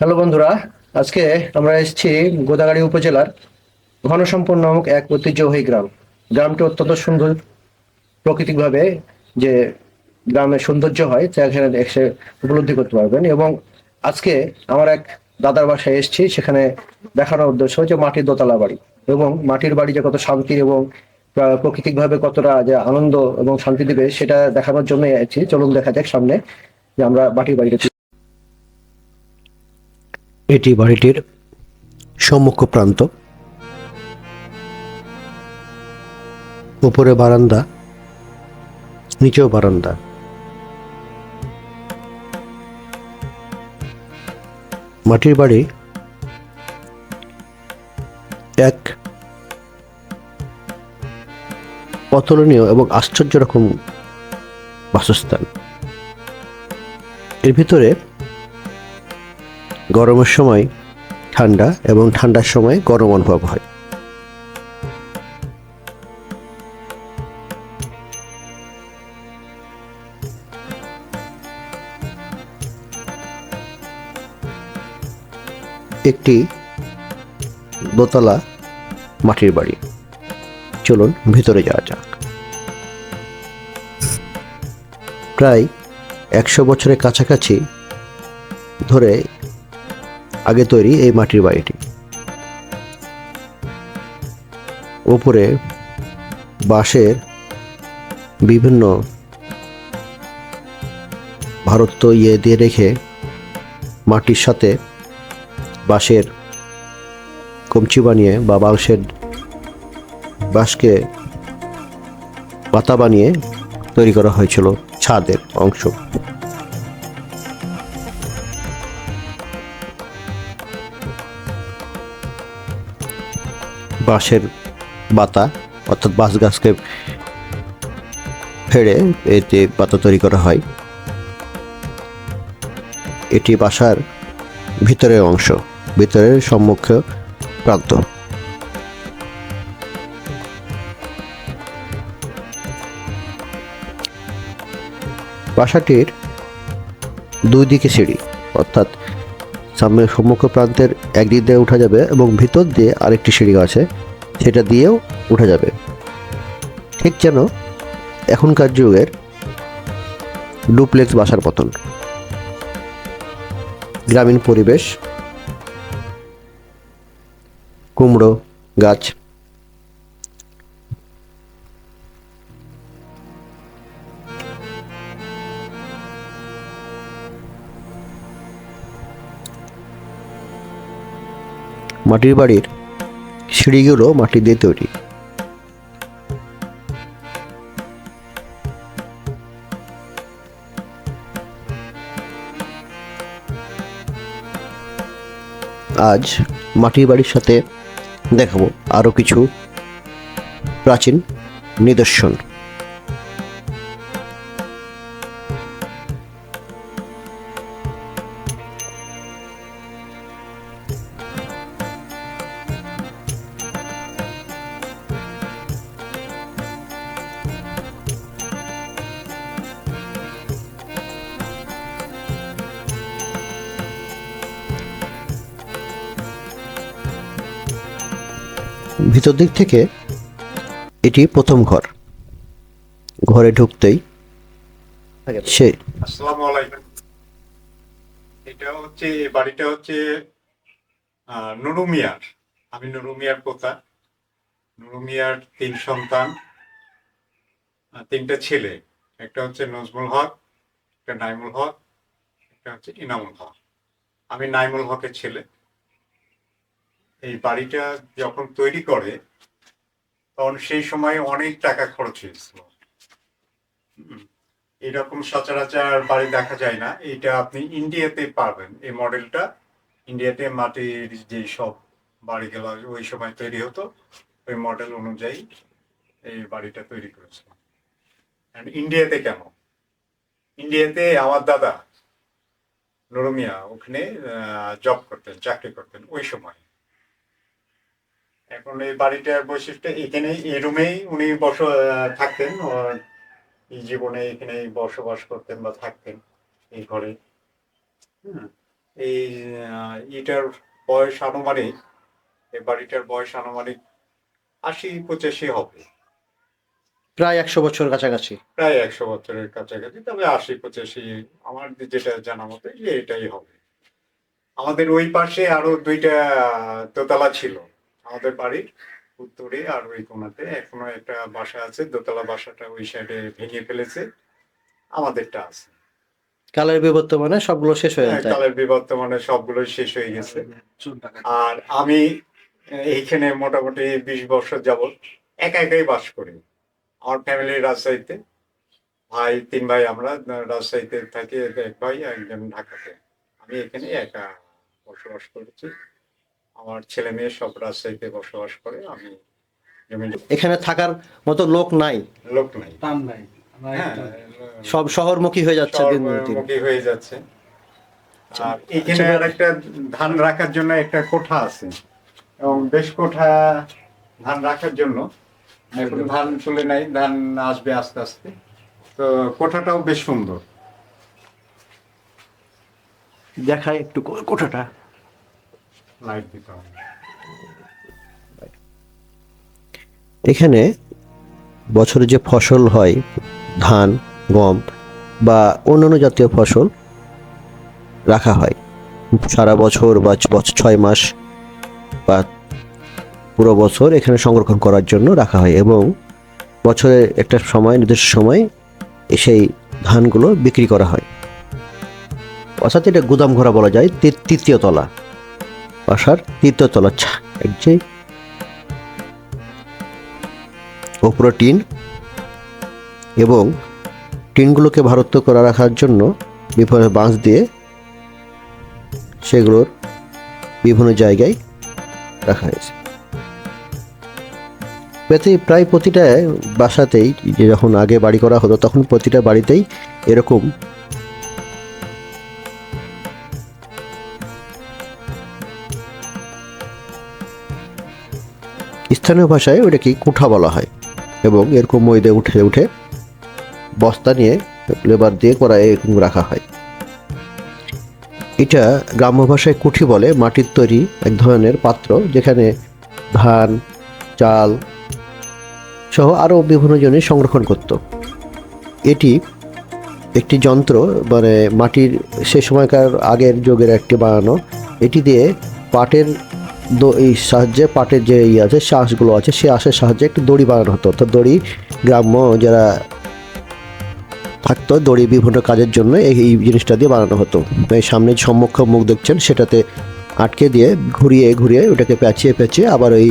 Hello বন্ধুরা, আজকে আমরা এসেছি গোদাগাড়ি উপজেলার ঘনসম্পন্ন নামক এক ঐতিহ্যবাহী গ্রাম। গ্রামটি অত্যন্ত সুন্দর প্রাকৃতিকভাবে যে গ্রামের সৌন্দর্য হয়, তা এখানে এসে উপলব্ধি করতে পারবেন এবং আজকে আমার এক দাদার বাসায় এসেছি, সেখানে দেখানোর উদ্দেশ্য যে মাটির দোতলা বাড়ি এবং মাটির বাড়ি যে কত শান্তি এবং প্রা- প্রাকৃতিকভাবে কতটা যে আনন্দ এবং শান্তি দিবে, সেটা দেখানোর জন্য এসেছি। চলুন দেখা যাক সামনে যে আমরা মাটির বাড়িটা এটি বাড়িটির সম্মুখ প্রান্ত। উপরে বারান্দা, নিচেও বারান্দা। মাটির বাড়ি এক অতুলনীয় এবং আশ্চর্য রকম বাসস্থান। এর ভিতরে গরমের সময় ঠান্ডা এবং ঠান্ডার সময় গরম অনুভব হয়। একটি দোতলা মাটির বাড়ি। চলুন ভিতরে যাওয়া যাক। প্রায় একশো বছরের কাছাকাছি ধরে আগে তৈরি এই মাটির বাড়িটি। উপরে বাঁশের বিভিন্ন ভারত ইয়ে দিয়ে রেখে মাটির সাথে বাঁশের কমচি বানিয়ে বা বাঁশের বাঁশকে পাতা বানিয়ে তৈরি করা হয়েছিল ছাদের অংশ। বাঁশের বাতা, অর্থাৎ বাঁশ গাছকে ফেড়ে এতে পাতা তৈরি করা হয়। এটি বাসার ভিতরের অংশ, ভিতরের সম্মুখ প্রান্ত। বাসাটির দুই দিকে সিঁড়ি, অর্থাৎ সামনের সম্মুখ প্রান্তের একদিক দিয়ে উঠা যাবে এবং ভিতর দিয়ে আরেকটি সিঁড়ি আছে, সেটা দিয়েও উঠা যাবে। ঠিক যেন এখনকার যুগের ডুপ্লেক্স বাসার মতন। গ্রামীণ পরিবেশ, কুমড়ো গাছ মাটির বাড়ির সিঁড়িগুলো মাটি দিয়ে তৈরি। আজ মাটির বাড়ির সাথে দেখাবো আরও কিছু প্রাচীন নিদর্শন। ভিতর দিক থেকে এটি প্রথম ঘর। ঘরে ঢুকতেই সে আসসালামু আলাইকুম। এটা হচ্ছে বাড়িটা হচ্ছে আহ, নুরু আমি নুরু মিয়ার পোতা। নুরু মিয়ার তিন সন্তান তিনটা ছেলে। একটা হচ্ছে নজমুল হক একটা নাইমুল হক একটা হচ্ছে ইনামুল হক। আমি নাইমুল হকের ছেলে। এই বাড়িটা যখন তৈরি করে, তখন সেই সময় অনেক টাকা খরচ হয়েছিল। এরকম সচরাচর বাড়ি দেখা যায় না। এটা আপনি ইন্ডিয়াতে পাবেন। এই মডেলটা ইন্ডিয়াতে মাটির যে সব বাড়িগুলো ওই সময় তৈরি হতো, ওই মডেল অনুযায়ী এই বাড়িটা তৈরি করেছে। And ইন্ডিয়াতে কেন? ইন্ডিয়াতে আমার দাদা নরমিয়া ওখানে জব করতেন, চাকরি করতেন ওই সময়। এখন এই বাড়িটার বৈশিষ্ট্য এখানে এই রুমেই উনি বস থাকতেন। এই জীবনে এখানে বসবাস করতেন বা থাকতেন এই ঘরে। এই এটার বয়স আনুমানিক এই বাড়িটার বয়স আনুমানিক আশি পঁচাশি হবে। প্রায় একশো বছর কাছাকাছি। প্রায় একশো বছরের কাছাকাছি তবে আশি পঁচাশি আমার যেটা জানা মতো যে এটাই হবে। আমাদের ওই পাশে আরও দুইটা দোতলা ছিল। আমাদের বাড়ির উত্তরে আর ওই কোনাতে। এখনও একটা বাসা আছে দোতলা বাসাটা ওই সাইডে ভেঙে ফেলেছে। আমাদেরটা আছে। কালের বিবর্তমানে সবগুলো শেষ হয়ে হ্যাঁ, যায় কালের বিবর্তমানে সবগুলো শেষ হয়ে গেছে। আর আমি এইখানে মোটামুটি বিশ বছর যাবত একা একাই বাস করি। আমার ফ্যামিলি রাজশাহীতে। ভাই তিন ভাই আমরা রাজশাহীতে থাকি এক ভাই একজন ঢাকাতে। আমি এখানে একা বসবাস করেছি। আমার ছেলে মেয়ে সব রাজশাহীতে বসবাস করে আমি এখানে থাকার মতো লোক নাই? লোক নাই। টান নাই। হ্যাঁ একটু- সব শহরমুখী হয়ে যাচ্ছে দিন দিন। শহরমুখী হয়ে যাচ্ছে। আর এখানে একটা ধান রাখার জন্য একটা কোঠা আছে। এবং বেশ কোঠা ধান রাখার জন্য। এখন ধান তুলে নাই ধান আসবে আস্তে আস্তে। তো কোঠাটাও বেশ সুন্দর। দেখায় একটু কোঠাটা। লাইট দিতে হবে। এখানে বছরে যে ফসল হয়, ধান, গম বা অন্যান্য জাতীয় ফসল রাখা হয়, সারা বছর বা ছয় মাস বা পুরো বছর এখানে সংরক্ষণ করার জন্য রাখা হয় এবং বছরের একটা সময়, নির্দিষ্ট সময় সেই ধানগুলো বিক্রি করা হয়। অর্থাৎ এটা গুদাম ঘোরা বলা যায় তৃতীয় তলা। বাসার তৃতীয় তলা ছা এক যে। ওপরে টিন এবং টিনগুলোকে ভারত্ব করে রাখার জন্য বিভিন্ন বাঁশ দিয়ে সেগুলোর বিভিন্ন জায়গায় রাখা হয়েছে। প্রতি প্রায় প্রতিটা বাসাতেই যখন আগে বাড়ি করা হতো, তখন প্রতিটা বাড়িতেই এরকম স্থানীয় ভাষায় ওটাকে কুঠা বলা হয় এবং এরকম ময়দে উঠে উঠে বস্তা নিয়ে লেবার দিয়ে করা এরকম রাখা হয়। এটা গ্রাম্য ভাষায় কুঠি বলে, মাটির তৈরি এক ধরনের পাত্র যেখানে ধান, চাল সহ আরও বিভিন্ন জিনিস সংরক্ষণ করত। এটি একটি যন্ত্র মানে মাটির সে সময়কার আগের যুগের একটি বানানো। এটি দিয়ে পাটের এই সাহায্যে পাটের যে ইয়ে আছে, শ্বাসগুলো আছে, সে আঁশের সাহায্যে একটি দড়ি বানানো হতো। তো দড়ি গ্রাম্য যারা থাকতো, দড়ি বিভিন্ন কাজের জন্য এই জিনিসটা দিয়ে বানানো হতো। এই সামনে সম্মুখ মুখ দেখছেন, সেটাতে আটকে দিয়ে ঘুরিয়ে ঘুরিয়ে ওটাকে প্যাঁচিয়ে প্যাঁচিয়ে আবার ওই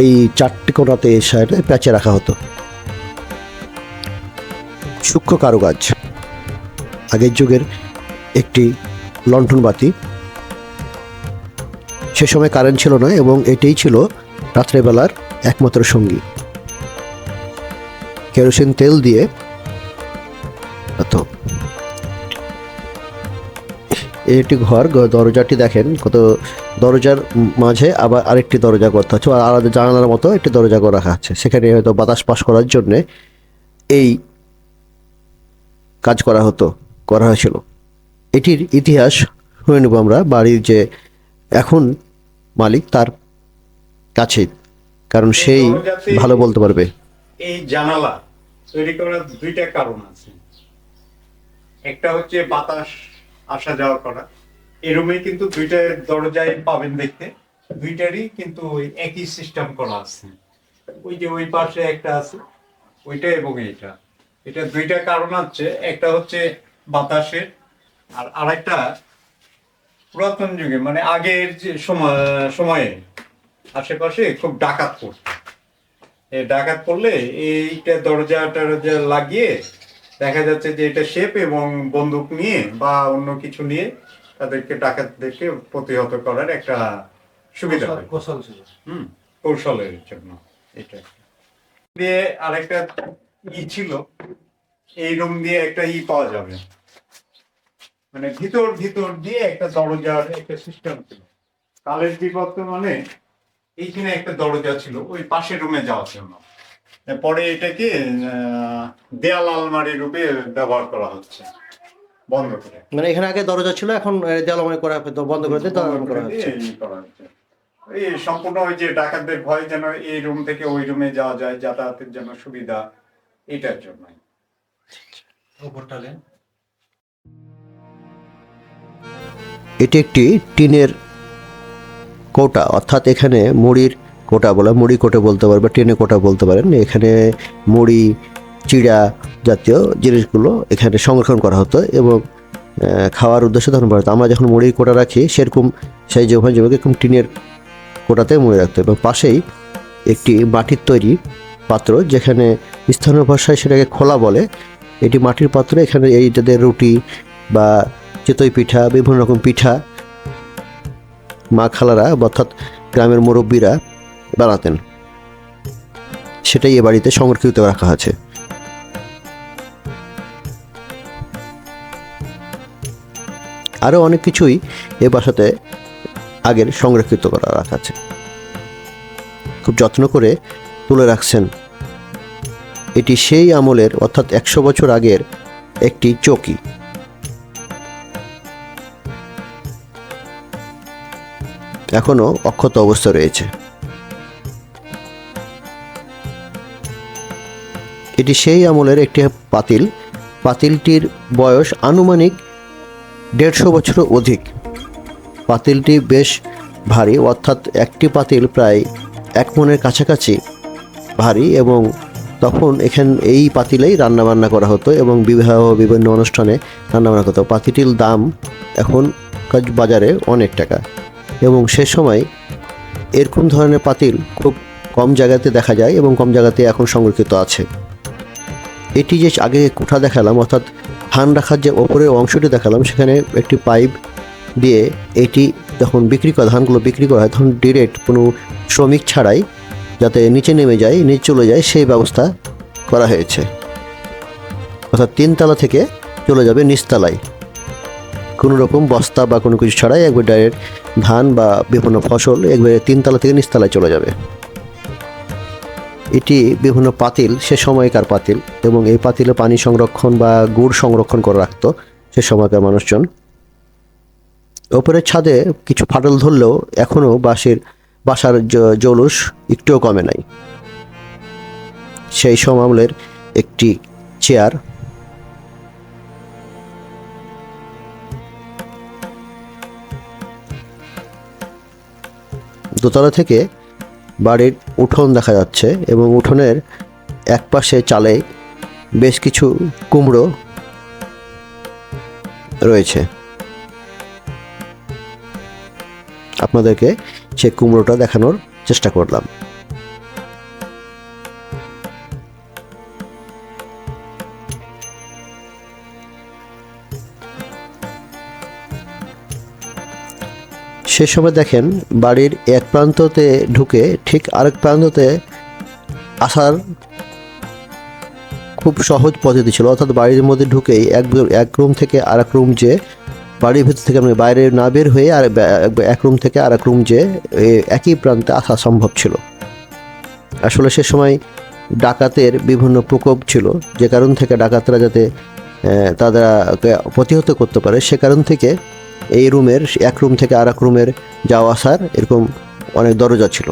এই চারটি কোনাতে সাইডে প্যাঁচে রাখা হতো। সূক্ষ্ম কারুকাজ। আগের যুগের একটি লণ্ঠন বাতি সে সময় কারেন্ট ছিল না এবং এটাই ছিল রাত্রেবেলার একমাত্র সঙ্গী। কেরোসিন তেল দিয়ে তো একটি ঘর দরজাটি দেখেন, কত দরজার মাঝে আবার আরেকটি দরজা করতে হচ্ছে আলাদা জানালার মতো একটি দরজা করে রাখা আছে। সেখানে হয়তো বাতাস পাস করার জন্যে এই কাজ করা হতো, করা হয়েছিল। এটির ইতিহাস শুনে নেব আমরা, বাড়ির যে এখন মালিক তার কাছে কারণ সেই ভালো বলতে পারবে। এই জানালা তৈরি করার দুইটা কারণ আছে। একটা হচ্ছে বাতাস আসা যাওয়া করা। এরমে কিন্তু দুইটা দরজায় পাবেন দেখতে। দুইটারই কিন্তু ওই একই সিস্টেম করা আছে। ওই যে ওই পাশে একটা আছে ওইটা এবং এইটা। এটা দুইটা কারণ হচ্ছে একটা হচ্ছে বাতাসের আর আরেকটা পুরাতন যুগে মানে আগের যে সময় সময়ে আশেপাশে খুব ডাকাত পড়তো। এই ডাকাত পড়লে এইটা দরজা টরজা লাগিয়ে দেখা যাচ্ছে যে এটা শেপ এবং বন্দুক নিয়ে বা অন্য কিছু নিয়ে তাদেরকে ডাকাতদেরকে প্রতিহত করার একটা সুবিধা কৌশল ছিল। হুম কৌশলের জন্য এটা। দিয়ে আরেকটা ই ছিল এই রুম দিয়ে একটা ই পাওয়া যাবে। মানে ভিতর ভিতর দিয়ে একটা দরজার একটা সিস্টেম ছিল। কালের বিপত্ত মানে এইখানে একটা দরজা ছিল ওই পাশের রুমে যাওয়ার জন্য। পরে এটাকে আহ, দেয়াল আলমারি রূপে ব্যবহার করা হচ্ছে বন্ধ করে। মানে এখানে আগে দরজা ছিল এখন দেওয়ালময় করা বন্ধ করে দিয়ে দেওয়ালময় করা হচ্ছে। এই সম্পূর্ণ ওই যে ডাকাতদের ভয় যেন এই রুম থেকে ওই রুমে যাওয়া যায় যাতায়াতের জন্য সুবিধা এটার জন্য এটি একটি টিনের কোটা, অর্থাৎ এখানে মুড়ির কোটা বলে, মুড়ি কোটা বলতে পারেন বা টিনের কোটা বলতে পারেন। এখানে মুড়ি, চিড়া জাতীয় জিনিসগুলো এখানে সংরক্ষণ করা হতো এবং খাওয়ার উদ্দেশ্যে তখন হতো আমরা যখন মুড়ির কোটা রাখি, সেরকম সেই যেভাবে যেভাবে এরকম টিনের কোটাতে মুড়ি রাখতো এবং পাশেই একটি মাটির তৈরি পাত্র যেখানে স্থানীয় ভাষায় সেটাকে খোলা বলে। এটি মাটির পাত্র, এখানে এইটাদের রুটি বা চিতই পিঠা, বিভিন্ন রকম পিঠা মা খালারা অর্থাৎ গ্রামের মুরব্বীরা বানাতেন। সেটাই এ বাড়িতে সংরক্ষিত রাখা আছে আরও অনেক কিছুই এ বাসাতে আগের সংরক্ষিত করা রাখা আছে। খুব যত্ন করে তুলে রাখছেন। এটি সেই আমলের অর্থাৎ একশো বছর আগের একটি চৌকি। এখনও অক্ষত অবস্থা রয়েছে। এটি সেই আমলের একটি পাতিল। পাতিলটির বয়স আনুমানিক দেড়শো বছর অধিক। পাতিলটি বেশ ভারী, অর্থাৎ একটি পাতিল প্রায় এক মনের কাছাকাছি ভারী এবং তখন এখান এই পাতিলেই রান্নাবান্না করা হতো এবং বিবাহ বিভিন্ন অনুষ্ঠানে রান্নাবান্না করতো পাতিলটির দাম এখন বাজারে অনেক টাকা। এবং সে সময় এরকম ধরনের পাতিল খুব কম জায়গাতে দেখা যায় এবং কম জায়গাতে এখন সংরক্ষিত আছে। এটি যে আগে কোঠা দেখালাম, অর্থাৎ ধান রাখার যে ওপরের অংশটি দেখালাম, সেখানে একটি পাইপ দিয়ে এটি যখন বিক্রি করা, ধানগুলো বিক্রি করা হয়, তখন ডিরেক্ট কোনো শ্রমিক ছাড়াই যাতে নিচে নেমে যায়, নিচে চলে যায়, সেই ব্যবস্থা করা হয়েছে। অর্থাৎ তিনতলা থেকে চলে যাবে নিচতলায়। কোনো রকম বস্তা বা কোনো কিছু ছাড়াই একবার ডাইরেক্ট ধান বা বিভিন্ন ফসল একবারে তিনতলা থেকে নিচতলায় চলে যাবে। এটি বিভিন্ন পাতিল, সে সময়কার পাতিল এবং এই পাতিলে পানি সংরক্ষণ বা গুড় সংরক্ষণ করে রাখতো সে সময়কার মানুষজন। ওপরের ছাদে কিছু ফাটল ধরলেও এখনও বাঁশের বাসার জৌলুস একটুও কমে নাই। সেই সমলের একটি চেয়ার দোতলা থেকে বাড়ির উঠোন দেখা যাচ্ছে এবং উঠোনের এক পাশে চালে বেশ কিছু কুমড়ো রয়েছে। আপনাদেরকে সে কুমড়োটা দেখানোর চেষ্টা করলাম। সে সময় দেখেন বাড়ির এক প্রান্ততে ঢুকে ঠিক আরেক প্রান্ততে আসার খুব সহজ পদ্ধতি ছিল। অর্থাৎ বাড়ির মধ্যে ঢুকেই এক এক রুম থেকে আরেক রুম যে বাড়ির ভিতর থেকে আপনি বাইরে না বের হয়ে আর এক রুম থেকে আরেক রুম যে একই প্রান্তে আসা সম্ভব ছিল। আসলে সে সময় ডাকাতের বিভিন্ন প্রকোপ ছিল। যে কারণ থেকে ডাকাতরা যাতে তারা প্রতিহত করতে পারে, সে কারণ থেকে এই রুমের, এক রুম থেকে আর এক রুমের যাওয়া আসার এরকম অনেক দরজা ছিল।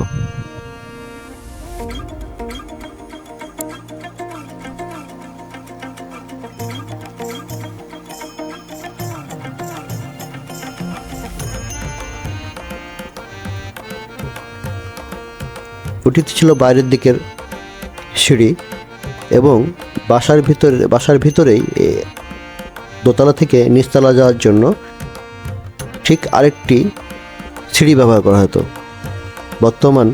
ওটিতে ছিল বাইরের দিকের সিঁড়ি এবং বাসার ভিতরে বাসার ভিতরেই দোতলা থেকে নিচতলা যাওয়ার জন্য ঠিক আরেকটি সিঁড়ি ব্যবহার করা হতো। বর্তমান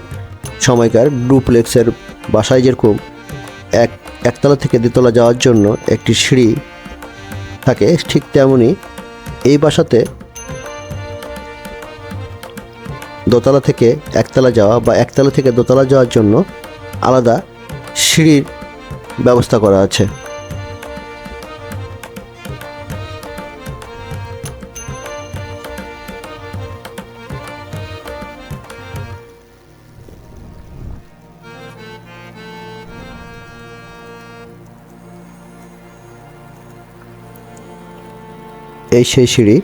সময়কার ডুপ্লেক্সের বাসায় যেরকম এক, একতলা থেকে দ্বিতলা যাওয়ার জন্য একটি সিঁড়ি থাকে, ঠিক তেমনই এই বাসাতে দোতলা থেকে একতলা যাওয়া বা একতলা থেকে দোতলা যাওয়ার জন্য আলাদা সিঁড়ির ব্যবস্থা করা আছে। এই সেই সিঁড়ি,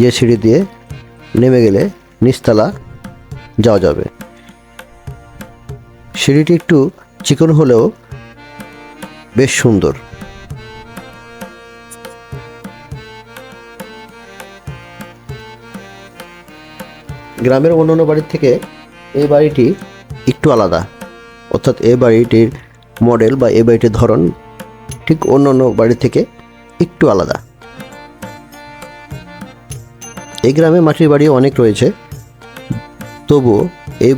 যে সিঁড়ি দিয়ে নেমে গেলে নিচতলা যাওয়া যাবে। সিঁড়িটি একটু চিকন হলেও বেশ সুন্দর। গ্রামের অন্যান্য বাড়ির থেকে এই বাড়িটি একটু আলাদা। অর্থাৎ এই বাড়িটির মডেল বা এই বাড়িটির ধরন ঠিক অন্য অন্য বাড়ি থেকে একটু আলাদা। এই গ্রামে মাটির বাড়ি অনেক রয়েছে। তবুও এই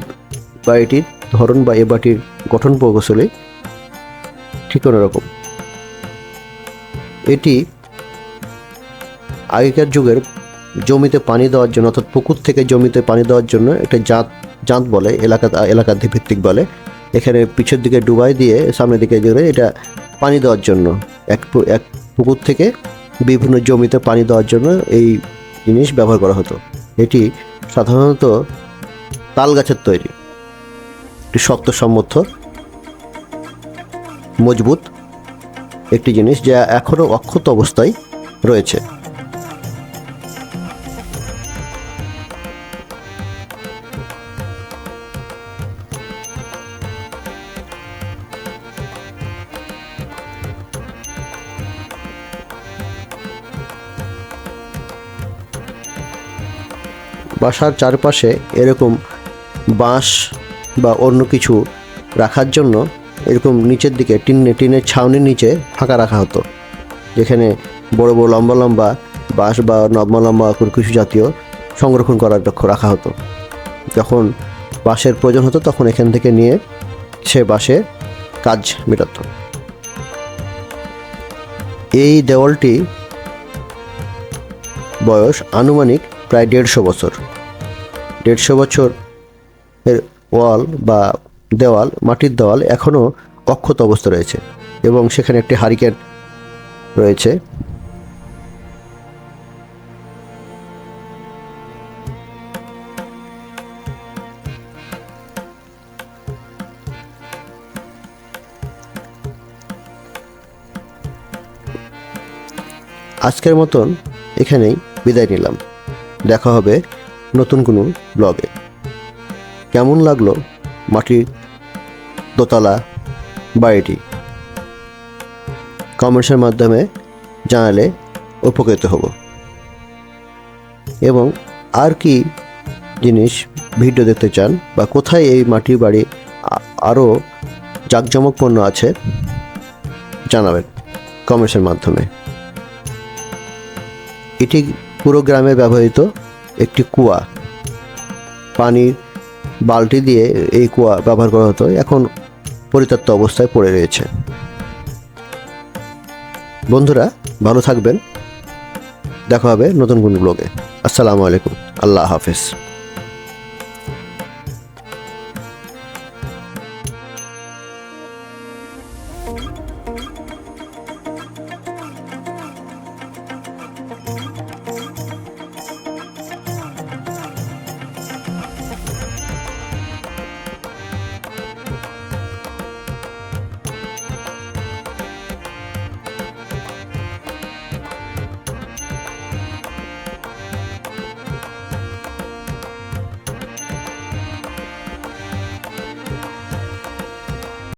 বাড়িটির ধরন বা এ বাড়িটির গঠন প্রকৌশলী ঠিক অন্যরকম। এটি আগেকার যুগের জমিতে পানি দেওয়ার জন্য অর্থাৎ পুকুর থেকে জমিতে পানি দেওয়ার জন্য একটা জাঁত জাঁত বলে, এলাকা এলাকা ভিত্তিক বলে। এখানে পিছের দিকে ডুবাই দিয়ে সামনের দিকে জোরে এটা পানি দেওয়ার জন্য। এক এক পুকুর থেকে বিভিন্ন জমিতে পানি দেওয়ার জন্য এই জিনিস ব্যবহার করা হতো। এটি সাধারণত তাল গাছের তৈরি। একটি শক্ত সমর্থ মজবুত একটি জিনিস যা এখনও অক্ষত অবস্থায় রয়েছে। বাসার চারপাশে এরকম বাঁশ বা অন্য কিছু রাখার জন্য এরকম নিচের দিকে টিন টিনের ছাউনির নিচে ফাঁকা রাখা হতো। যেখানে বড় বড়, লম্বা লম্বা বাঁশ বা লম্বা লম্বা কোনো কিছু জাতীয় সংরক্ষণ করার লক্ষ্য রাখা হতো। যখন বাঁশের প্রয়োজন হতো, তখন এখান থেকে নিয়ে সে বাঁশে কাজ মেটাত। এই দেওয়ালটি বয়স আনুমানিক প্রায় দেড়শো বছর। দেড়শো বছর এর ওয়াল বা দেওয়াল, মাটির দেওয়াল এখনও অক্ষত অবস্থা রয়েছে এবং সেখানে একটি হারিকেন রয়েছে। আজকের মতন এখানেই বিদায় নিলাম। দেখা হবে নতুন কোনো ব্লগে। কেমন লাগল মাটির দোতলা বাড়িটি? কমেন্টসের মাধ্যমে জানালে উপকৃত হব। এবং আর কি জিনিস ভিডিও দেখতে চান বা কোথায় এই মাটির বাড়ি আরও জাঁকজমকপূর্ণ আছে, জানাবেন কমেন্টসের মাধ্যমে। এটি পুরো গ্রামে ব্যবহৃত একটি কুয়া। পানির বালতি দিয়ে এই কুয়া ব্যবহার করা হতো। এখন পরিত্যক্ত অবস্থায় পড়ে রয়েছে। বন্ধুরা, ভালো থাকবেন। দেখা হবে নতুন কোন ব্লগে আসসালামু আলাইকুম। আল্লাহ হাফেজ।